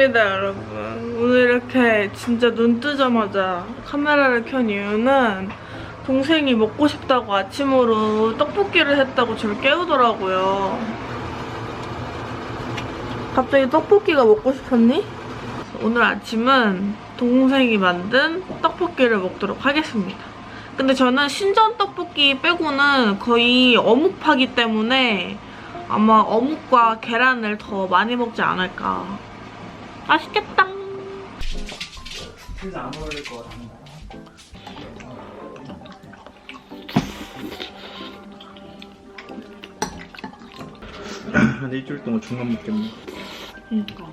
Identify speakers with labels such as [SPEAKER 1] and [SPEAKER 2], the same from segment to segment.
[SPEAKER 1] 굿모닝입니다 여러분 오늘 이렇게 진짜 눈 뜨자마자 카메라를 켠 이유는 동생이 먹고 싶다고 아침으로 떡볶이를 했다고 저를 깨우더라고요 갑자기 떡볶이가 먹고 싶었니? 오늘 아침은 동생이 만든 떡볶이를 먹도록 하겠습니다 근데 저는 신전 떡볶이 빼고는 거의 어묵파기 때문에 아마 어묵과 계란을 더 많이 먹지 않을까. 맛있겠다.
[SPEAKER 2] 그래서 안 어울릴 것 같아. 근데 일주일 동안 중간 먹겠네.
[SPEAKER 1] 그러니까.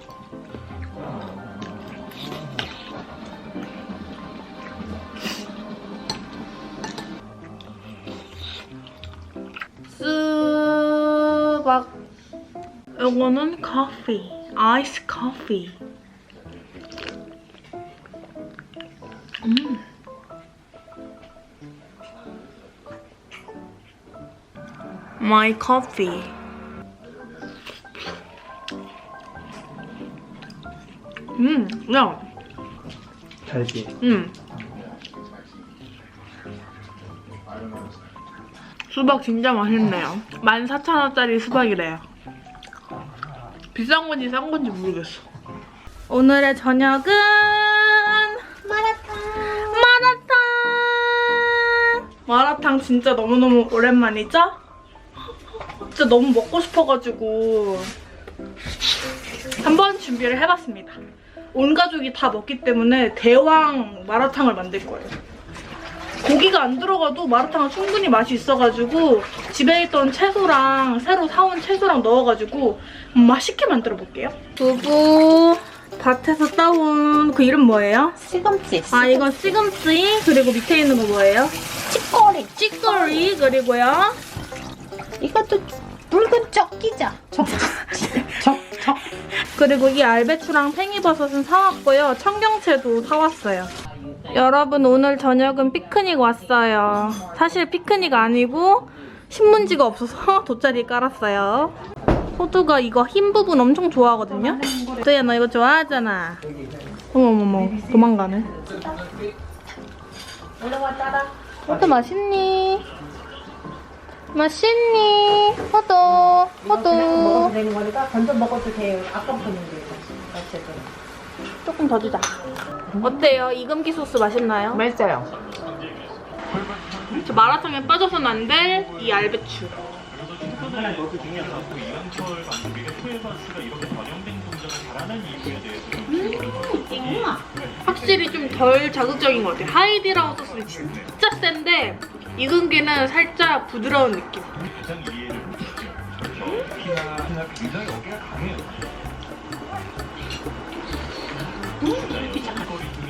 [SPEAKER 1] 수박. 이거는 커피. 아이스 커피. 음. My coffee. 음, 야,
[SPEAKER 2] 달지.
[SPEAKER 1] 음. 수박 진짜 맛있네요. 14,000원짜리 수박이래요. 비싼 건지 싼 건지 모르겠어. 오늘의 저녁은 마라탕 진짜 너무너무 오랜만이죠? 진짜 너무 먹고 싶어가지고 한번 준비를 해봤습니다. 온 가족이 다 먹기 때문에 대왕 마라탕을 만들 거예요. 고기가 안 들어가도 마라탕은 충분히 맛이 있어가지고 집에 있던 채소랑 새로 사온 채소랑 넣어가지고 맛있게 만들어 볼게요. 두부 밭에서 따온 그 이름 뭐예요?
[SPEAKER 3] 시금치.
[SPEAKER 1] 아 이건 시금치 그리고 밑에 있는 거 뭐예요?
[SPEAKER 3] 치꼬리.
[SPEAKER 1] 찌꺼리 그리고요
[SPEAKER 3] 이것도 붉은 쩍기자. 적, 적, 적.
[SPEAKER 1] 그리고 이 알배추랑 팽이버섯은 사왔고요. 청경채도 사왔어요. 여러분 오늘 저녁은 피크닉 왔어요. 사실 피크닉 아니고 신문지가 없어서 돗자리 깔았어요. 호두가 이거 흰 부분 엄청 좋아하거든요. 도야 너 이거 좋아하잖아. 어머머머 도망가네. 호두 맛있니? 맛있니? 호두 호두.
[SPEAKER 3] 먹어도 되는 거니까 건져 먹어도 돼요. 아까부터는데 어쨌든.
[SPEAKER 1] 조금 더 주자. 어때요? 이금기 소스 맛있나요?
[SPEAKER 3] 맛있어요.
[SPEAKER 1] 저 마라탕에 빠져서는 안될 이 알배추. 음, 확실히 좀 덜 자극적인 것 같아요. 하이디라우 소스는 진짜 센데 이금기는 살짝 부드러운 느낌.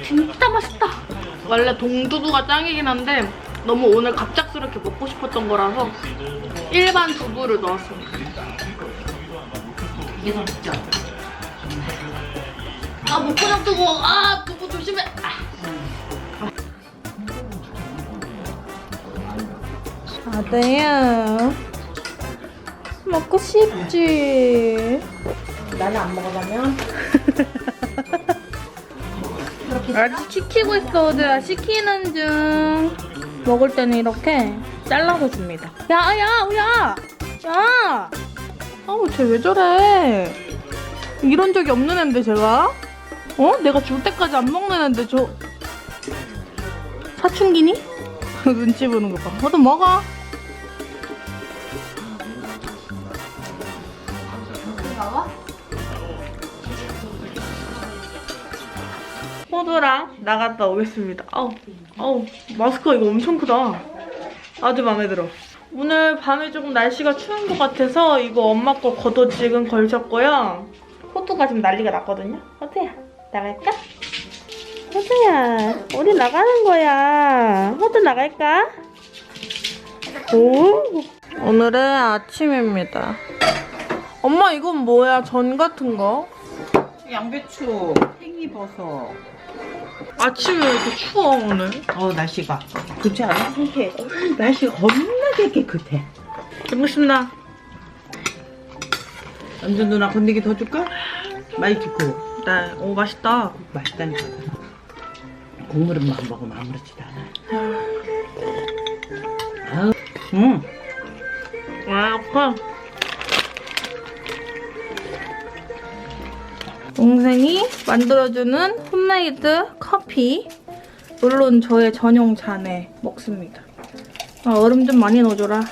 [SPEAKER 1] 진짜 맛있다. 원래 동두부가 짱이긴 한데 너무 오늘 갑작스럽게 먹고 싶었던 거라서 일반 두부를 넣었습니다.
[SPEAKER 3] 이거 진짜.
[SPEAKER 1] 아 목포장 두부, 아 두부 조심해. 아대야 먹고 싶지.
[SPEAKER 3] 나는 안 먹어가면
[SPEAKER 1] 아직 시키고 있어, 어제야. 시키는 중. 먹을 때는 이렇게 잘라서 줍니다. 야, 야, 야! 야! 아우, 쟤 왜 저래? 이런 적이 없는 앤데, 제가? 어? 내가 줄 때까지 안 먹는 앤데, 저. 사춘기니? 눈치 보는 거 봐. 너도 먹어. 호두랑 나갔다 오겠습니다. 아우, 아우, 마스크가 이거 엄청 크다. 아주 마음에 들어. 오늘 밤에 조금 날씨가 추운 것 같아서 이거 엄마 거 겉옷 지금 걸쳤고요. 호두가 지금 난리가 났거든요. 호두야, 나갈까? 호두야, 우리 나가는 거야. 호두 나갈까? 오, 오늘의 아침입니다. 엄마 이건 뭐야? 전 같은 거?
[SPEAKER 4] 양배추, 팽이버섯.
[SPEAKER 1] 아침에 왜 이렇게 추워 오늘?
[SPEAKER 4] 어 날씨가 그렇지 않아? 이렇게 날씨가 겁나게 깨끗해.
[SPEAKER 1] 잘 먹겠습니다.
[SPEAKER 4] 남준 누나 건더기 더 줄까? 많이 찍고.
[SPEAKER 1] 네. 오 맛있다.
[SPEAKER 4] 맛있다니까. 국물은 막 먹으면 아무렇지도 않아. 아우, 음.
[SPEAKER 1] 와, 약간 동생이 만들어주는 홈메이드 커피. 물론 저의 전용 잔에 먹습니다. 아, 얼음 좀 많이 넣어줘라.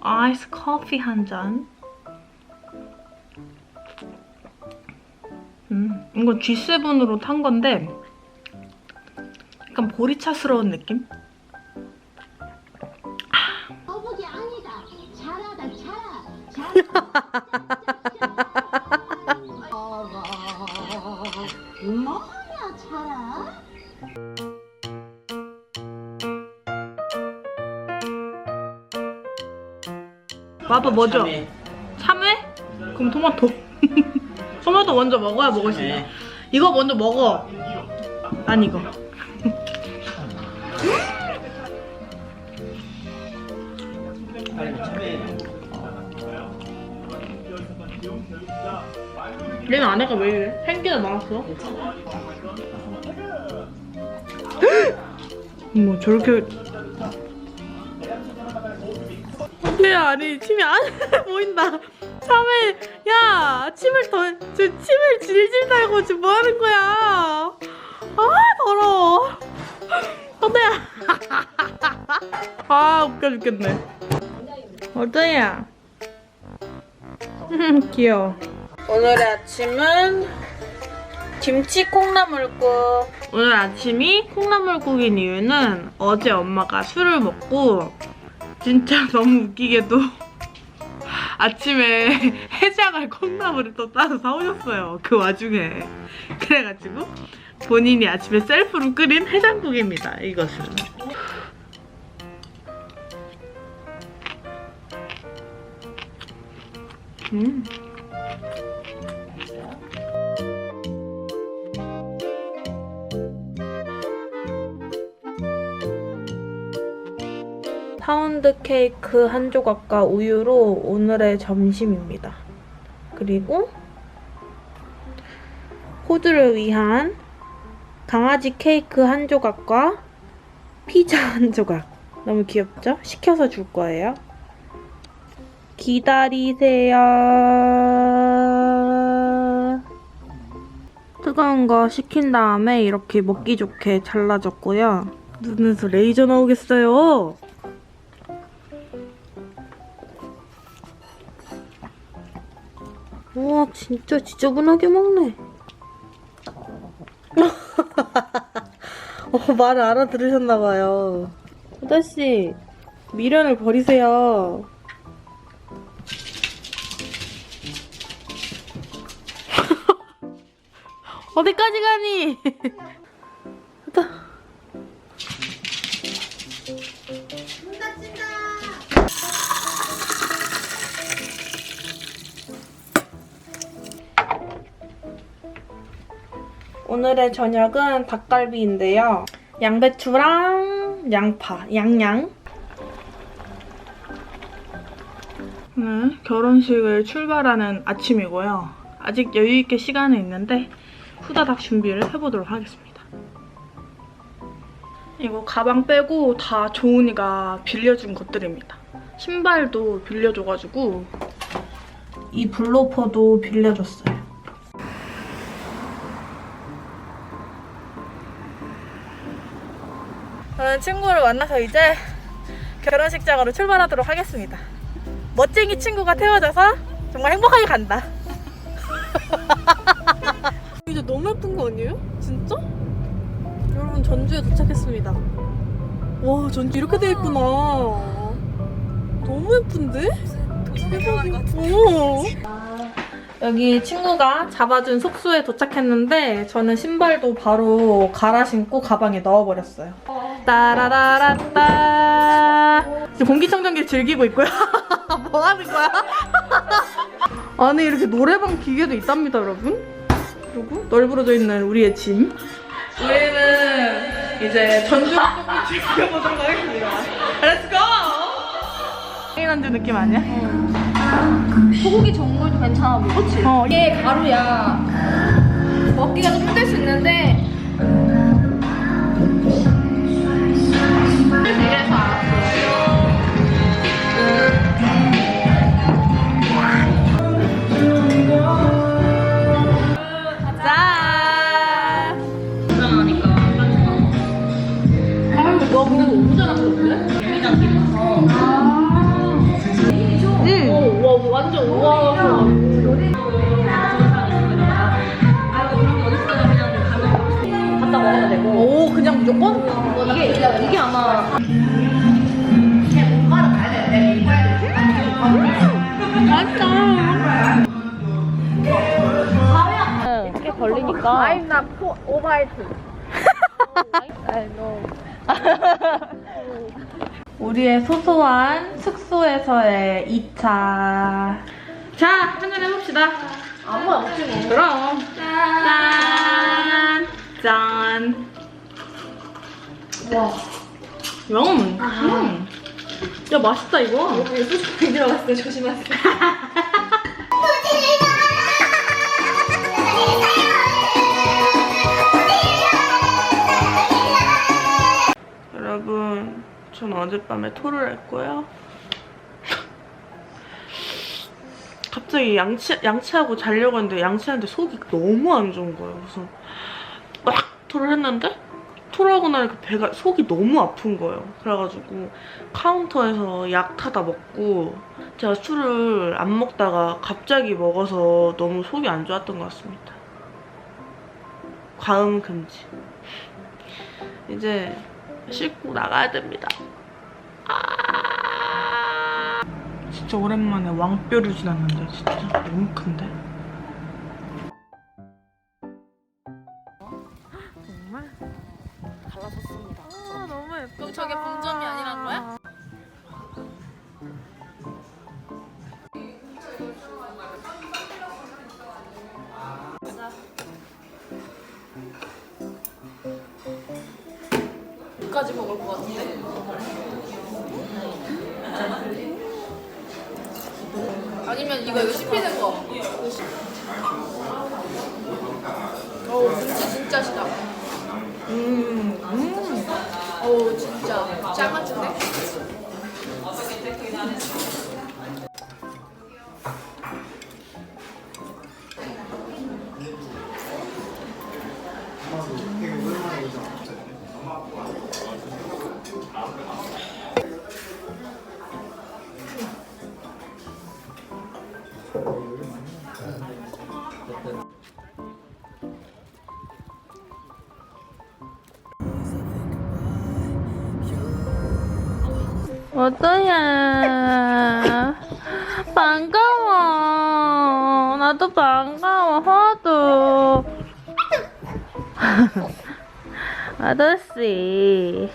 [SPEAKER 1] 아이스 커피 한 잔. 음, 이건 G7으로 탄 건데 약간 보리차스러운 느낌?
[SPEAKER 5] 거북이 아니다. 잘하다, 잘하. 뭐야, 잘하?
[SPEAKER 1] 와봐 뭐죠?
[SPEAKER 4] 참외?
[SPEAKER 1] 그럼 토마토. 토마토 먼저 먹어야 먹을 수 있어.
[SPEAKER 4] 네.
[SPEAKER 1] 이거 먼저 먹어. 난 이거.
[SPEAKER 4] 아니, 참외.
[SPEAKER 1] 얘는 안에가 왜 이래? 펭귄이 많았어. 뭐 저렇게 네 아니 침이 안 보인다. 참에 야 침을 더 저 침을 질질 달고 지금 뭐 하는 거야? 아 더러워. 어때야? 아 웃겨 죽겠네. 어때야? 귀여워. 오늘의 아침은 김치 콩나물국. 오늘 아침이 콩나물국인 이유는 어제 엄마가 술을 먹고 진짜 너무 웃기게도 아침에 해장할 콩나물을 또 따로 사오셨어요. 그 와중에. 그래가지고 본인이 아침에 셀프로 끓인 해장국입니다. 이것은. 음. 파운드 케이크 한 조각과 우유로 오늘의 점심입니다. 그리고 호두를 위한 강아지 케이크 한 조각과 피자 한 조각. 너무 귀엽죠? 시켜서 줄 거예요. 기다리세요. 뜨거운 거 식힌 다음에 이렇게 먹기 좋게 잘라줬고요. 눈에서 레이저 나오겠어요. 진짜 지저분하게 먹네. 어, 말을 알아들으셨나봐요. 호다씨 미련을 버리세요. 어디까지 가니 오늘의 저녁은 닭갈비인데요. 양배추랑 양파, 양양. 네, 결혼식을 출발하는 아침이고요. 아직 여유있게 시간은 있는데 후다닥 준비를 해보도록 하겠습니다. 이거 가방 빼고 다 조은이가 빌려준 것들입니다. 신발도 빌려줘가지고 이 블로퍼도 빌려줬어요. 친구를 만나서 이제 결혼식장으로 출발하도록 하겠습니다. 멋쟁이 친구가 태워져서 정말 행복하게 간다. 이제 너무 예쁜 거 아니에요? 진짜? 여러분 전주에 도착했습니다. 와 전주 이렇게 돼 있구나. 너무 예쁜데? 오. 여기 친구가 잡아준 숙소에 도착했는데 저는 신발도 바로 갈아 신고 가방에 넣어버렸어요. 따라라라따 지금 공기청정기 즐기고 있고요. 뭐 하는 거야? 안에 이렇게 노래방 기계도 있답니다, 여러분. 그리고 널브러져 있는 우리의 짐. 우리는 이제 전주를 조금 즐겨보도록 하겠습니다. 렛츠고! 페인한주 느낌 아니야?
[SPEAKER 6] 소고기 전골도 괜찮아 보여.
[SPEAKER 1] 그치? 어,
[SPEAKER 6] 이게 가루야.
[SPEAKER 1] 먹기가 좀 힘들 수 있는데 걸리니까. 아임 나 포, 오바이트. 우리의 소소한 숙소에서의 2차. 자, 한잔 해봅시다. 아무나 먹지 뭐. 그럼. 짠. 짠. 와. 영. 음. 야, 맛있다, 이거. 여기 소스팩 들어갔어. 조심하세요. 여러분, 전 어젯밤에 토를 했고요. 갑자기 양치, 양치하고 자려고 했는데 양치하는데 속이 너무 안 좋은 거예요. 그래서 막 토를 했는데 토하고 나니까 배가 속이 너무 아픈 거예요. 그래가지고 카운터에서 약 타다 먹고 제가 술을 안 먹다가 갑자기 먹어서 너무 속이 안 좋았던 것 같습니다. 과음 금지. 이제 씻고 나가야 됩니다. 아~ 진짜 오랜만에 왕뼈를 지났는데 진짜 너무 큰데? 아니면 이거 이거 씹히는 거. 어우 김치 진짜 시다. 음, 음. 어우 진짜 짱 같은데? 어떠냐? 반가워. 나도 반가워. 화도. 아저씨.